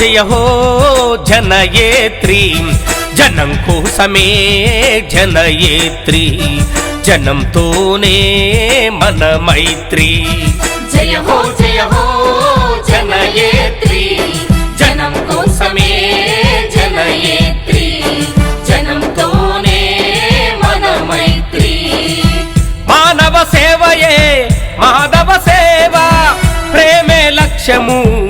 జయ హో జనయేత్రి. జనం కోసమే జనయేత్రి. జనంతోనే మన మైత్రి జయ హో జయ హో జనయేత్రి. జనం కోసమే జనయేత్రి. జనంతోనే మన మైత్రి మానవ సేవయే మాధవ సేవ ప్రేమే లక్ష్యము.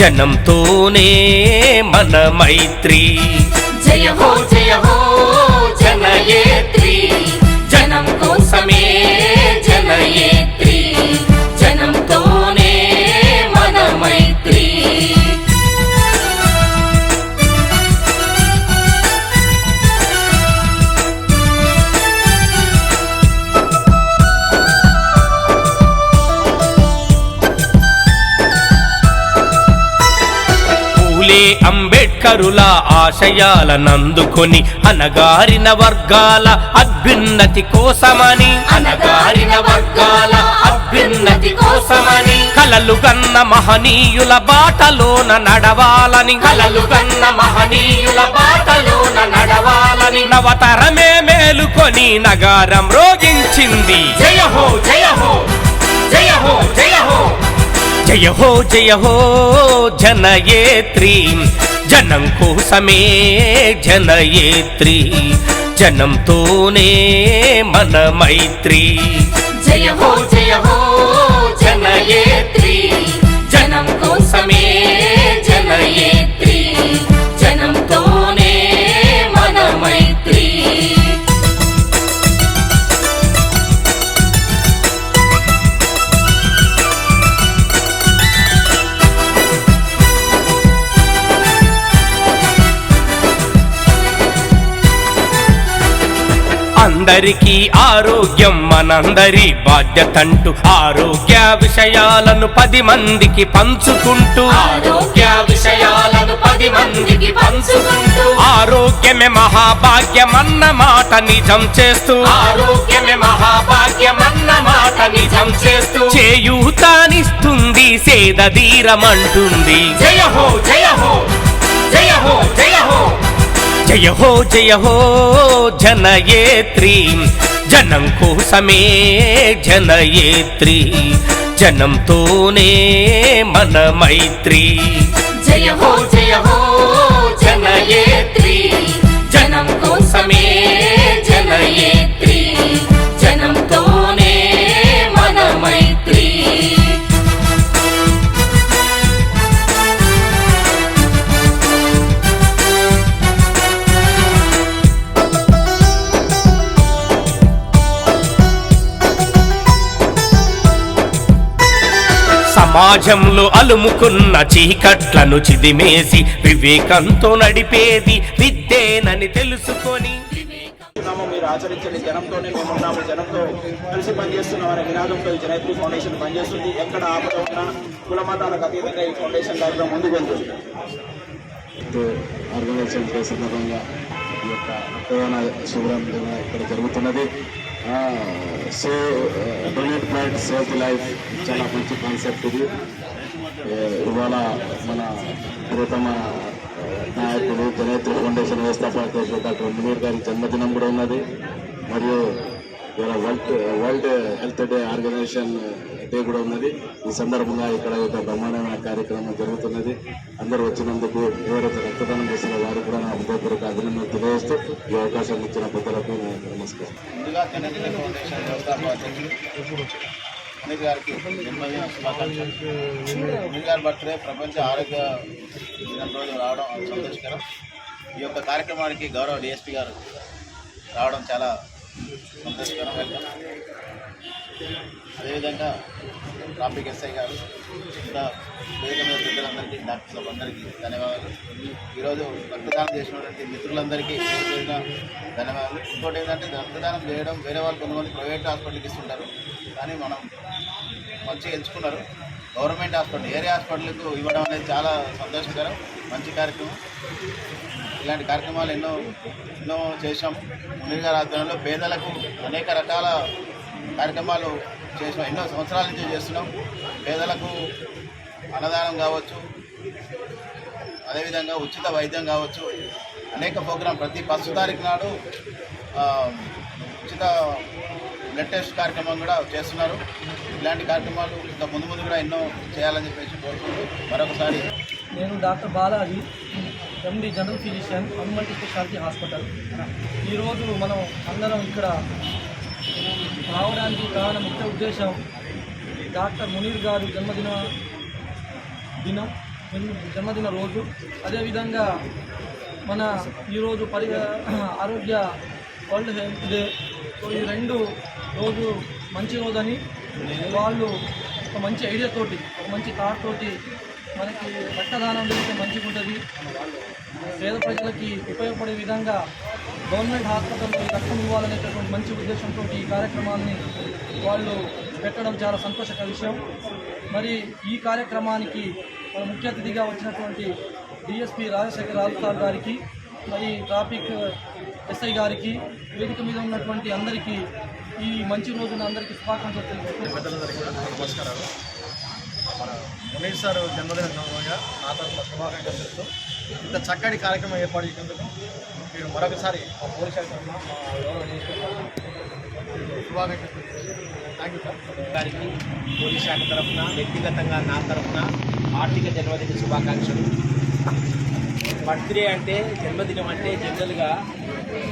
జనంతోనే మన మైత్రి. జయ హో జయ హో జనయేత్రి. జనం కోసమే జనయే అంబేడ్కరుల ఆశయాలనందుకొని అనగారిన వర్గాల అభ్యున్నతి కోసమని. అనగారిన వర్గాల అభ్యున్నతి కోసమని. కలలు గన్న మహనీయుల బాటలోన నడవాలని. కలలు కన్న మహనీయుల బాటలోన నడవాలని. నవతరమే మేలుకొని నగారం రోగించింది. జయ హో జయ హో జయ హో జయ హో. జయ హో జయ హో జనయేత్రి. జనం కోసమే జనయేత్రి జనంతోనే మన మైత్రి. జయ హో జయ హో జనయేత్రి. అందరికీ ఆరోగ్యం మనందరి బాధ్యతంటూ. ఆరోగ్య విషయాలను పది మందికి పంచుకుంటూ. ఆరోగ్య విషయాలను పది మందికి పంచుకుంటూ. ఆరోగ్యమే మహాభాగ్యమన్న మాట నిజం చేస్తూ. ఆరోగ్యమే మహాభాగ్యమన్న మాట నిజం చేస్తూ. చేయూతానిస్తుంది సేదధీరమంటుంది జయ హో జయ హో జయ హో జయ హో. జయ హో జయ హో జనయేత్రి. జనం కోసమే జనయేత్రి. జనంతోనే మన మైత్రి. జయ హో సమాజంలో అలుముకున్న చీకట్లను చిదిమేసి వివేకంతో నడిపేది విద్యేనని తెలుసుకొని. మీరు ఆచరించండి. జనంతోనే మేము ఉన్నాము జనంతో కలిసి పనిచేస్తున్నాం అనే నినాదంతో ఈ జనైత్రి ఫౌండేషన్ పనిచేస్తుంది. ఎక్కడ ఆపద ఉన్నా కుల మతాలకు అతీతంగా ఈ ఫౌండేషన్ కార్యక్రమం ముందుకు వెళ్తుంది. ఆర్గనైజేషన్ డే సందర్భంగా ఈ యొక్క రక్తదాన శిబిరం ఇక్కడ జరుగుతున్నది? So donate blood save the life చాలా మంచి కాన్సెప్ట్ ఇది. ఇవాళ మన ప్రియతమ నాయకుడు జనేత్ర ఫౌండేషన్ వ్యవస్థాపక డాక్టర్ మునీర్ గారి జన్మదినం కూడా ఉన్నది. మరియు ఇవాళ world world health day organisation day కూడా ఉన్నది. ఈ సందర్భంగా ఇక్కడ ఒక బ్రహ్మాండమైన కార్యక్రమం జరుగుతున్నది. అందరూ వచ్చినందుకు ఎవరైతే రక్తదానం చేసిన వారు కూడా నా హృదయపూర్వక అభినందనలు తెలియజేస్తూ ఈ అవకాశం ఇచ్చిన పెద్దలకు నమస్కారం. అనిల్ గారికి జన్మదిన శుభాకాంక్షలు. అనిల్ గారి బర్త్డే ప్రపంచ ఆరోగ్య దినం రోజు రావడం సంతోషకరం. ఈ యొక్క కార్యక్రమానికి గౌరవ డిఎస్పీ గారు రావడం చాలా సంతోషకరం అదేవిధంగా ట్రాఫిక్ ఎస్ఐ గారు ఇంకా వేదిక మీద డాక్టర్స్ అందరికీ ధన్యవాదాలు. ఈరోజు రక్తదానం చేసినటువంటి మిత్రులందరికీ ధన్యవాదాలు. ఇంకోటి ఏంటంటే రక్తదానం చేయడం వేరే వాళ్ళు కొంతమంది ప్రైవేట్ హాస్పిటల్కి ఇస్తుంటారు. కానీ మనం మంచిగా ఎంచుకున్నారు. గవర్నమెంట్ హాస్పిటల్ ఏరియా హాస్పిటల్కు ఇవ్వడం అనేది చాలా సంతోషకరం మంచి కార్యక్రమం. ఇలాంటి కార్యక్రమాలు ఎన్నో ఎన్నో చేసాం మునీర్ గారి ఆధ్వర్యంలో పేదలకు అనేక రకాల కార్యక్రమాలు చేసాం ఎన్నో సంవత్సరాల నుంచి చేస్తున్నాం. పేదలకు అన్నదానం కావచ్చు అదేవిధంగా ఉచిత వైద్యం కావచ్చు అనేక ప్రోగ్రాం ప్రతి ఫస్ట్ తారీఖు నాడు ఉచిత బ్లడ్ టెస్ట్ కార్యక్రమం కూడా చేస్తున్నారు. ఇలాంటి కార్యక్రమాలు ఇంకా ముందు ముందు కూడా ఎన్నో చేయాలని చెప్పేసి కోరుకుంటూ మరొకసారి నేను doctor Balaji. MD general physician Hanumanti speciality hospital ఈరోజు మనం అందరం ఇక్కడ రావడానికి కారణం ముఖ్య ఉద్దేశం డాక్టర్ మునీర్ గారు జన్మదిన దినం జన్మదిన రోజు. అదేవిధంగా మన ఈరోజు పరి ఆరోగ్య వరల్డ్ హెల్త్ డే. సో ఈ రెండు రోజు మంచి రోజని వాళ్ళు ఒక మంచి ఐడియా తోటి ఒక మంచి థాట్ తోటి మనకి రక్తదానం చేస్తే మంచిగా ఉంటుంది. పేద ప్రజలకి ఉపయోగపడే విధంగా గవర్నమెంట్ హాస్పిటల్లో రక్తం ఇవ్వాలనేటటువంటి మంచి ఉద్దేశంతో ఈ కార్యక్రమాన్ని వాళ్ళు పెట్టడం చాలా సంతోషక విషయం. మరి ఈ కార్యక్రమానికి మన ముఖ్య అతిథిగా వచ్చినటువంటి డిఎస్పి రాజశేఖర్ రాజు గారికి మరి ట్రాఫిక్ ఎస్ఐ గారికి వేదిక మీద ఉన్నటువంటి అందరికీ ఈ మంచి రోజున అందరికీ శుభాకాంక్షలు తెలుపుతూ నమస్కారాలు. మన మునీర్ సార్ జన్మదిన సందర్భంగా నా తరఫున శుభాకాంక్షలు చెప్తూ ఇంత చక్కటి కార్యక్రమం ఏర్పాటు చేసినందుకు మీరు మరొకసారి మా పోలీస్ శాఖ మా శుభాకాంక్షలు థ్యాంక్ యూ సార్. గారికి పోలీస్ శాఖ తరఫున వ్యక్తిగతంగా నా తరఫున ఆర్థిక జన్మదిన శుభాకాంక్షలు. బర్త్డే అంటే జన్మదినం అంటే జనరల్గా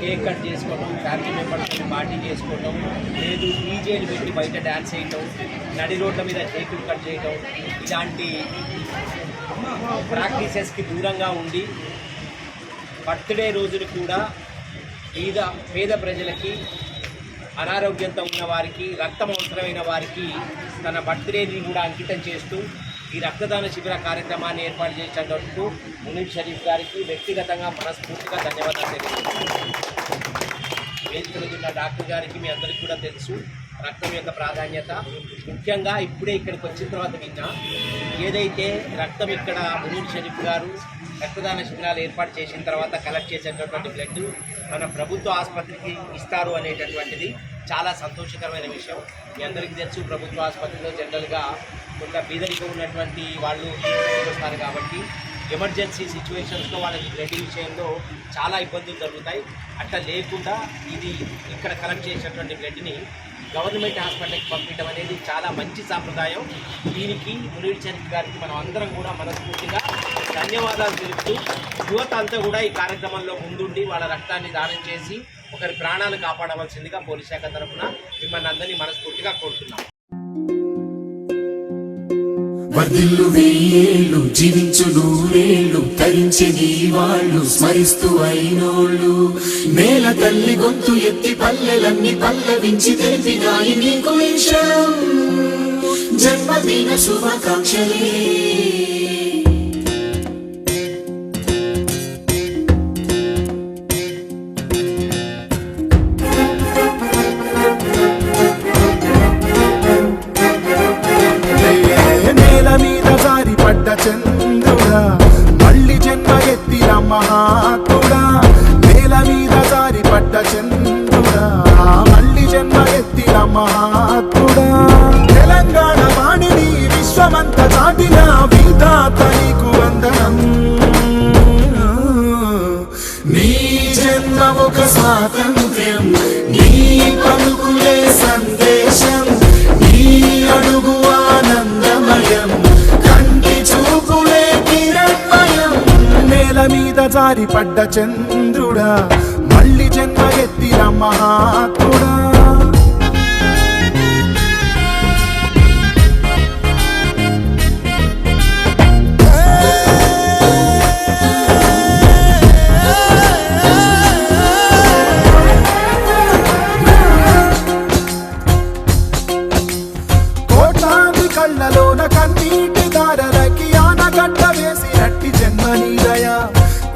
కేక్ కట్ చేసుకోవడం ఫ్యామిలీ మెంబర్స్ పార్టీ చేసుకోవడం లేదు డీజేలు పెట్టి బయట డ్యాన్స్ చేయటం నడి రోడ్ల మీద కేకులు కట్ చేయటం ఇలాంటి ప్రాక్టీసెస్కి దూరంగా ఉండి బర్త్డే రోజులు కూడా పేద పేద ప్రజలకి అనారోగ్యంతో ఉన్న వారికి రక్తం అవసరమైన వారికి తన బర్త్డేని కూడా అంకితం చేస్తూ ఈ రక్తదాన శిబిర కార్యక్రమాన్ని ఏర్పాటు చేసినందుకు మునీర్ షరీఫ్ గారికి వ్యక్తిగతంగా మనస్ఫూర్తిగా ధన్యవాదాలు తెలియజేస్తున్నాను. వేదిక ఉన్న డాక్టర్ గారికి మీ అందరికీ కూడా తెలుసు రక్తం యొక్క ప్రాధాన్యత. ముఖ్యంగా ఇప్పుడే ఇక్కడికి వచ్చిన తర్వాత విన్నా ఏదైతే రక్తం ఇక్కడ మునీర్ షరీఫ్ గారు రక్తదాన శిబిరాలు ఏర్పాటు చేసిన తర్వాత కలెక్ట్ చేసేటటువంటి బ్లడ్ మన ప్రభుత్వ ఆసుపత్రికి ఇస్తారు అనేటటువంటిది చాలా సంతోషకరమైన విషయం. మీ అందరికీ తెలుసు ప్రభుత్వ ఆసుపత్రిలో జనరల్గా కొంత బీదరిగా ఉన్నటువంటి వాళ్ళు వస్తారు కాబట్టి ఎమర్జెన్సీ సిచ్యువేషన్స్లో వాళ్ళకి బ్లడ్ విషయంలో చాలా ఇబ్బందులు జరుగుతాయి. అట్లా లేకుండా ఇది ఇక్కడ కలెక్ట్ చేసినటువంటి బ్లడ్ని గవర్నమెంట్ హాస్పిటల్కి పంపించడం అనేది చాలా మంచి సాంప్రదాయం. దీనికి మునీర్ షరీఫ్ గారికి మనం అందరం కూడా మనస్ఫూర్తిగా ధన్యవాదాలు తెలుపుతూ యువత అంతా కూడా ఈ కార్యక్రమంలో ముందుండి వాళ్ళ రక్తాన్ని దానం చేసి ఒకరి ప్రాణాలు కాపాడవలసిందిగా పోలీస్ శాఖ తరఫున మిమ్మల్ని అందరినీ మనస్ఫూర్తిగా కోరుతున్నాం. వర్ధిల్లు వెయ్యేళ్ళు జీవించు నూరేళ్ళు తరించి నీ వాళ్ళు స్మరిస్తూ అయినోళ్ళు. నేల తల్లి గొంతు ఎత్తి పల్లెలన్నీ పల్లవించి తెలిపినాయి నీకు ఈ జన్మదిన శుభాకాంక్షలే. జారి పడ్డ చంద్రుడా మళ్ళీ జన్మ ఎత్తిన మహాత్ముడా. కళ్ళలోన కన్నీటి దారలకి ఆనగడ్డ వేసి జన్మ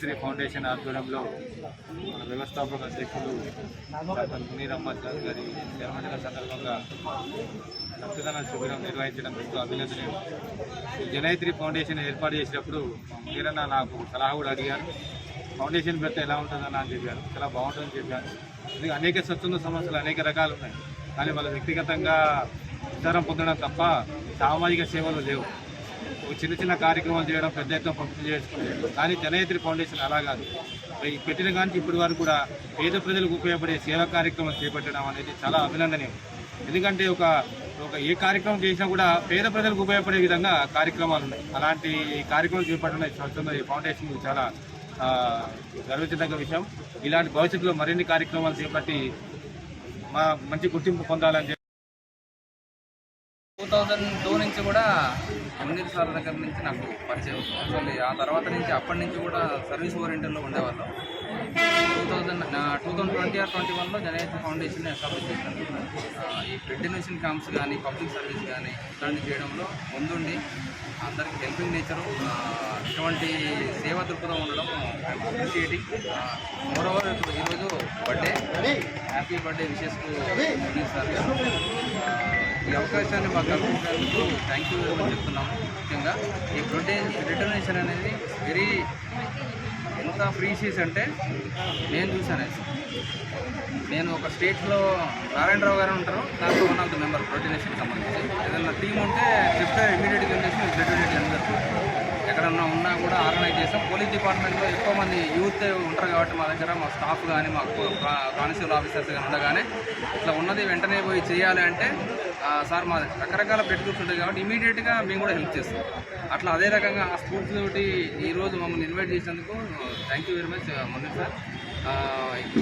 జనేశ్వరి ఫౌండేషన్ ఆధ్వర్యంలో మన వ్యవస్థాపక అధ్యక్షులు డాక్టర్ మునీర్ అహ్మద్ ఖాన్ గారి జన్మదిన సందర్భంగా రక్తదాన శిబిరం నిర్వహించడం ఎంతో అభినందనీయం. జనైత్రి ఫౌండేషన్ ఏర్పాటు చేసినప్పుడు మీరన్న నాకు సలహా కూడా అడిగారు. ఫౌండేషన్ పెడితే ఎలా ఉంటుందని అని చెప్పాను చాలా బాగుంటుందని చెప్పాను ఇది అనేక స్వచ్ఛంద సమస్యలు అనేక రకాలు ఉన్నాయి. కానీ వాళ్ళ వ్యక్తిగతంగా ఉద్ధారం పొందడం తప్ప సామాజిక సేవలు లేవు. చిన్న చిన్న కార్యక్రమాలు చేయడం పెద్ద ఎత్తున పంపిణీ చేసుకుంటారు కానీ జనయత్రి ఫౌండేషన్ అలా కాదు. పెట్టిన కానీ ఇప్పటి వరకు కూడా పేద ప్రజలకు ఉపయోగపడే సేవా కార్యక్రమం చేపట్టడం అనేది చాలా అభినందనీయం. ఎందుకంటే ఒక ఒక ఏ కార్యక్రమం చేసినా కూడా పేద ప్రజలకు ఉపయోగపడే విధంగా కార్యక్రమాలు ఉన్నాయి. అలాంటి కార్యక్రమం చేపట్టడం స్వచ్ఛంద ఈ ఫౌండేషన్ చాలా గర్వించదగ్గ విషయం. ఇలాంటి భవిష్యత్తులో మరిన్ని కార్యక్రమాలు చేపట్టి మా మంచి గుర్తింపు పొందాలని చెప్పి టూ థౌజండ్ టూ నుంచి కూడా మునీర్ సార్ దగ్గర నుంచి నాకు పరిచయం. అసలు ఆ తర్వాత నుంచి అప్పటి నుంచి కూడా సర్వీస్ ఓరియంటెడ్లో ఉండేవాళ్ళం. Two thousand two thousand twenty or twenty వన్లో జనయత్ ఫౌండేషన్ ఎస్టాబ్లిష్ చేశాను. ఈ బ్లడ్ క్యాంప్స్ కానీ పబ్లిక్ సర్వీస్ కానీ ఇట్లాంటివి చేయడంలో ముందుండి అందరికి హెల్పింగ్ నేచరు ఇటువంటి సేవా దృక్పథం ఉండడం అప్రిషియేటింగ్ మోరోవర్ ఇప్పుడు ఈరోజు బర్త్డే హ్యాపీ బర్త్డే విషెస్కు సార్ గారు. ఈ అవకాశాన్ని మాకు కల్పించినందుకు థ్యాంక్ యూ వెరీ మచ్ చెప్తున్నాము. ముఖ్యంగా ఈ ప్రొటీన్ రిటర్నేషన్ అనేది వెరీ ఎంత ప్రీషియస్ అంటే నేను చూశాను. నేను ఒక స్టేట్లో నారాయణరావు గారు ఉంటారు. దాంట్లో one of the member blood సంబంధించి. ఏదైనా టీం ఉంటే చెప్తే ఇమీడియట్గా వెళ్ళేసి బ్లడ్ డొనేట్ అందరు ఎక్కడన్నా ఉన్నా కూడా ఆర్గనైజ్ చేస్తాం. పోలీస్ డిపార్ట్మెంట్లో ఎక్కువ మంది యూత్ ఉంటారు కాబట్టి మా దగ్గర మా స్టాఫ్ కానీ మా కానిస్టేబుల్ ఆఫీసర్స్ కానీ ఉండగానే ఇట్లా ఉన్నది వెంటనే పోయి చేయాలి అంటే సార్ మా రకరకాల బెడ్ గ్రూప్స్ ఉంటాయి కాబట్టి ఇమీడియట్గా మేము కూడా హెల్ప్ చేస్తాం. అట్లా అదే రకంగా ఆ స్ఫూర్తితోటి తోటి ఈరోజు మమ్మల్ని ఇన్వైట్ చేసినందుకు థ్యాంక్ యూ వెరీ మచ్ మొన్న సార్.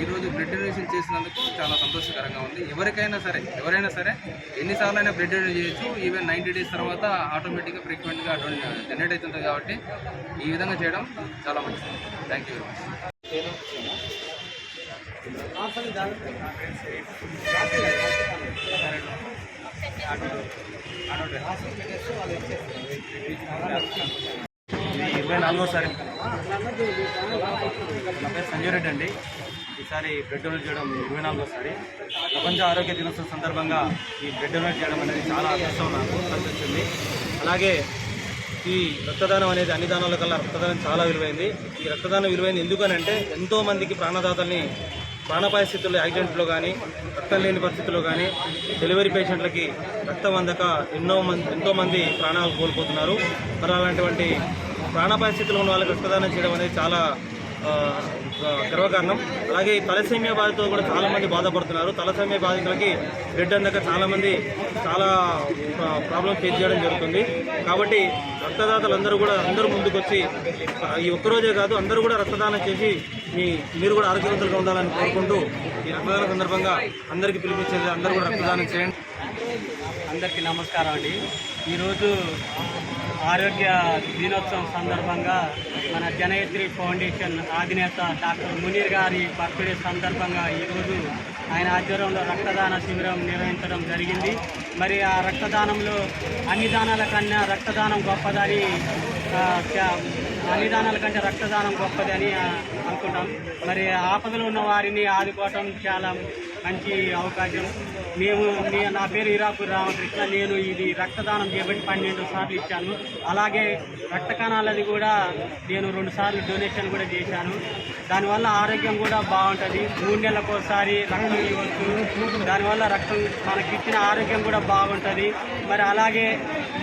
ఈరోజు బ్లడ్ డొనేషన్ చేసినందుకు చాలా సంతోషకరంగా ఉంది. ఎవరికైనా సరే ఎవరైనా సరే ఎన్నిసార్లు అయినా బ్లడ్ డొనేట్ చేయొచ్చు. ఈవెన్ నైంటీ డేస్ తర్వాత ఆటోమేటిక్గా ఫ్రీక్వెంట్గా జనరేట్ అవుతుంది కాబట్టి ఈ విధంగా చేయడం చాలా మంచిది. థ్యాంక్ యూ వెరీ మచ్ ఇది ఇరవై నాలుగోసారి నా పేరు సంజయ్ రెడ్డి అండి. ఈసారి బ్లడ్ డొనేట్ చేయడం ఇరవై నాలుగోసారి ప్రపంచ ఆరోగ్య దినోత్సవం సందర్భంగా ఈ బ్లడ్ డొనేట్ చేయడం అనేది చాలా అదృష్టం నాకు అనిపించింది. అలాగే ఈ రక్తదానం అనేది అన్ని దానాల కల్లా రక్తదానం చాలా విలువైంది. ఈ రక్తదానం విలువైంది ఎందుకనంటే ఎంతో మందికి ప్రాణదాతల్ని ప్రాణాపాయ స్థితుల్లో యాక్సిడెంట్లో కానీ రక్తం లేని పరిస్థితుల్లో కానీ డెలివరీ పేషెంట్లకి రక్తం అందక ఎన్నో మంది ఎంతో మంది ప్రాణాలు కోల్పోతున్నారు. మరి అలాంటివంటి ప్రాణాపాయ స్థితిలో ఉన్న వాళ్ళకి రక్తదానం చేయడం అనేది చాలా గర్వకారణం. అలాగే ఈ తలసేమియా బాధితులు కూడా చాలామంది బాధపడుతున్నారు. తలసేమియా బాధితులకి బ్లడ్ అందక చాలామంది చాలా ప్రాబ్లం ఫేస్ చేయడం జరుగుతుంది. కాబట్టి రక్తదాతలు అందరూ కూడా అందరూ ముందుకొచ్చి ఈ ఒక్కరోజే కాదు అందరూ కూడా రక్తదానం చేసి మీ మీరు కూడా ఆరోగ్యవంతులుగా ఉండాలని కోరుకుంటూ ఈ రక్తదాన సందర్భంగా అందరికీ పిలిపించేది అందరూ కూడా రక్తదానం చేయండి. అందరికీ నమస్కారం అండి. ఈరోజు ఆరోగ్య దినోత్సవం సందర్భంగా మన జనయత్రి ఫౌండేషన్ అధినేత డాక్టర్ మునీర్ గారి బర్త్డే సందర్భంగా ఈరోజు ఆయన ఆధ్వర్యంలో రక్తదాన శిబిరం నిర్వహించడం జరిగింది. మరి ఆ రక్తదానంలో అన్ని దానాల కన్నా రక్తదానం గొప్పదని అన్ని దానాల కంటే రక్తదానం గొప్పదని అనుకుంటాం. మరి ఆపదలు ఉన్న వారిని ఆదుకోవటం చాలా మంచి అవకాశం. మేము నా పేరు ఇరాపూర్ రామకృష్ణ. నేను ఇది రక్తదానం చేపట్టి పన్నెండు సార్లు ఇచ్చాను. అలాగే రక్త కణాలది కూడా నేను రెండు సార్లు డొనేషన్ కూడా చేశాను. దానివల్ల ఆరోగ్యం కూడా బాగుంటుంది. మూడు నెలలకు ఒకసారి రక్తం ఇవ్వచ్చు. దానివల్ల రక్తం మనకి ఇచ్చిన ఆరోగ్యం కూడా బాగుంటుంది. మరి అలాగే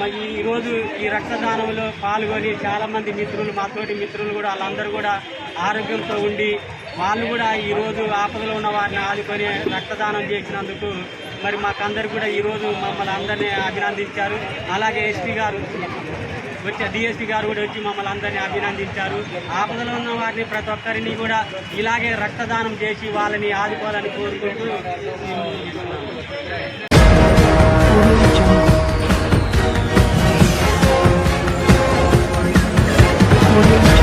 మరి ఈరోజు ఈ రక్తదానంలో పాల్గొని చాలామంది మిత్రులు మా తోటి మిత్రులు కూడా వాళ్ళందరూ కూడా ఆరోగ్యంతో ఉండి వాళ్ళు కూడా ఈరోజు ఆపదలో ఉన్న వారిని ఆదుకొని రక్తదానం చేసినందుకు మరి మాకందరు కూడా ఈరోజు మమ్మల్ని అందరినీ అభినందించారు. అలాగే ఎస్పీ గారు వచ్చే డిఎస్పీ గారు కూడా వచ్చి మమ్మల్ని అందరినీ అభినందించారు. ఆపదలో ఉన్న వారిని ప్రతి ఒక్కరిని కూడా ఇలాగే రక్తదానం చేసి వాళ్ళని ఆదుకోవాలని కోరుకుంటూ Audio